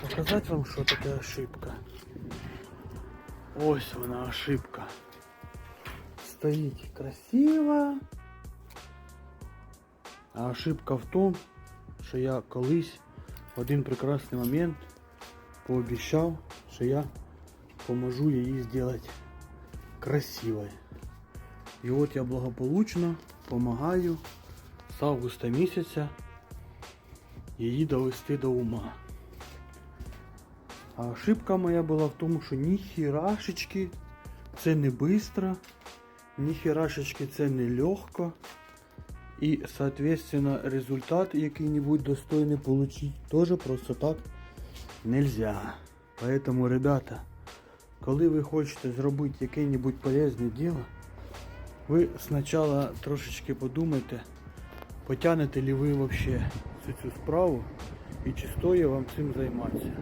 показати вам, що таке ошибка. Ось вона ошибка. Стоїть красиво. А ошибка в тому, що я колись в один прекрасний момент пообіцяв, що я поможу її зробити красивою. І от я благополучно допомагаю з августа місяця її довести до ума. А ошибка моя була в тому, що ніхірашечки це не быстро, ніхірашечки це не легко. І, соответственно, результат який-нибудь достойний получить тоже просто так нельзя. Поэтому, ребята, коли ви хочете зробити яке-небудь полезне діло, ви спочатку трошечки подумайте, потягнете ли ви вообще цю, цю справу і чи стоїть вам цим займатися.